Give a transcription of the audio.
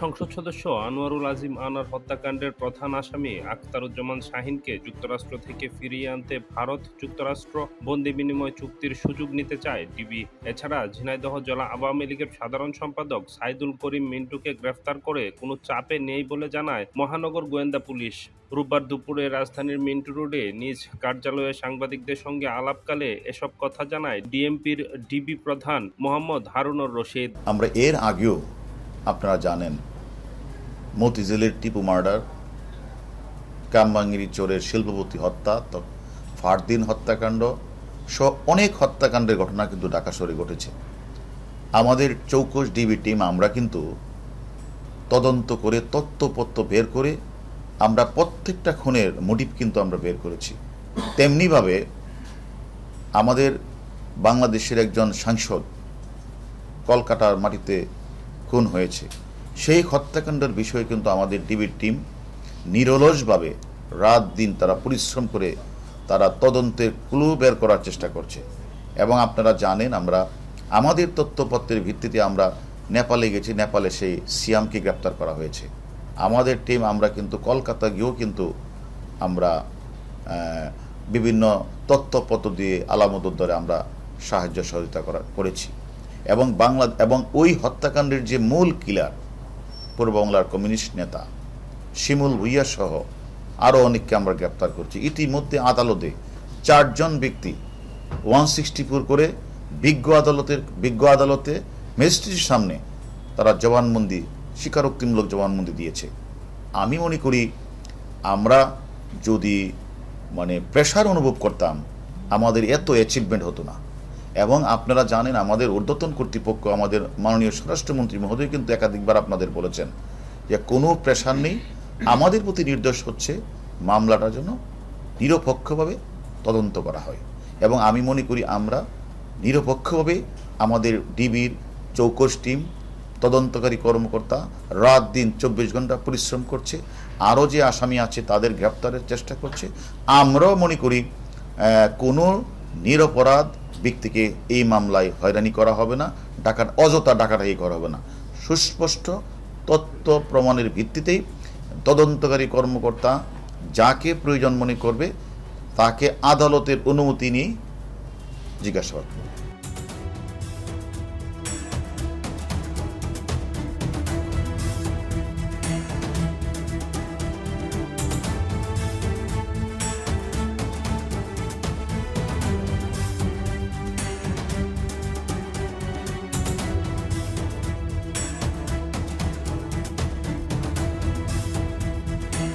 সংসদ সদস্য আনোয়ারুল আজিম আনার হত্যাকাণ্ডের প্রধান আসামি আখতারুজ্জামান শাহিনকে যুক্তরাষ্ট্র থেকে ফিরিয়ে আনতে ভারত যুক্তরাষ্ট্র বন্দি বিনিময় চুক্তির সুযোগ নিতে চায় ডিবি। এছাড়া ঝিনাইদহ জেলা আওয়ামী লীগের সাধারণ সম্পাদক সাইদুল করিম মিন্টুকে গ্রেফতার করে কোনো চাপে নেই বলে জানায় মহানগর গোয়েন্দা পুলিশ। রোববার দুপুরে রাজধানীর মিন্টু রোডে নিজ কার্যালয়ে সাংবাদিকদের সঙ্গে আলাপকালে এসব কথা জানায় ডিএমপির ডিবি প্রধান মোহাম্মদ হারুনুর রশিদ। আমরা এর আগেও আপনারা জানেন। মতিঝিলের টিপু মার্ডার, কামবাঙ্গিরি চোরের শিল্পপতি হত্যা ফারদিন হত্যাকাণ্ড সহ অনেক হত্যাকাণ্ডের ঘটনা কিন্তু ঢাকা শহরে ঘটেছে। আমাদের চৌকস ডিবি টিম, আমরা কিন্তু তদন্ত করে তত্ত্বপত্র বের করে আমরা প্রত্যেকটা খুনের মোটিভ কিন্তু আমরা বের করেছি। তেমনিভাবে আমাদের বাংলাদেশের একজন সাংসদ কলকাতার মাটিতে খুন হয়েছে। সেই হত্যাকাণ্ডের বিষয়ে কিন্তু আমাদের ডিবির টিম নিরলসভাবে রাত দিন তারা পরিশ্রম করে তারা তদন্তের ক্লু বের করার চেষ্টা করছে। এবং আপনারা জানেন, আমরা আমাদের তথ্যপত্রের ভিত্তিতে আমরা নেপালে গেছি, নেপালে সেই সিয়ামকে গ্রেপ্তার করা হয়েছে। আমাদের টিম, আমরা কিন্তু কলকাতা গিয়েও কিন্তু আমরা বিভিন্ন তথ্যপত্র দিয়ে আলামতদ্দরে আমরা সাহায্য সহযোগিতা করা, করেছি। এবং বাংলা এবং ওই হত্যাকাণ্ডের যে মূল কিলার পূর্ব বাংলার কমিউনিস্ট নেতা, শিমুল ভুইয়া সহ আরও অনেককে আমরা গ্রেপ্তার করছি। ইতিমধ্যে আদালতে চারজন ব্যক্তি ওয়ান সিক্সটি ফোর করে বিজ্ঞ আদালতের বিজ্ঞ আদালতে ম্যাজিস্ট্রেটের সামনে তারা জবানবন্দি, স্বীকারোক্তিমূলক জবানবন্দি দিয়েছে। আমি মনে করি আমরা যদি মানে প্রেশার অনুভব করতাম, আমাদের এত অ্যাচিভমেন্ট হতো না। এবং আপনারা জানেন আমাদের ঊর্ধ্বতন কর্তৃপক্ষ, আমাদের মাননীয় স্বরাষ্ট্রমন্ত্রী মহোদয় কিন্তু একাধিকবার আপনাদের বলেছেন যে কোনো প্রেশার নেই। আমাদের প্রতি নির্দেশ হচ্ছে মামলাটার জন্য নিরপেক্ষভাবে তদন্ত করা হয়। এবং আমি মনে করি আমরা নিরপেক্ষভাবে আমাদের ডিবির চৌকস টিম, তদন্তকারী কর্মকর্তা রাত দিন চব্বিশ ঘণ্টা পরিশ্রম করছে, আরও যে আসামি আছে তাদের গ্রেপ্তারের চেষ্টা করছে। আমরাও মনে করি কোনো নিরপরাধ ব্যক্তিকে এই মামলায় হয়রানি করা হবে না, ডাকাত অযথা ডাকাটাই করা হবে না। সুস্পষ্ট তথ্য প্রমাণের ভিত্তিতেই তদন্তকারী কর্মকর্তা যাকে প্রয়োজন মনে করবে, তাকে আদালতের অনুমতি নিয়ে জিজ্ঞাসাবাদ করবে।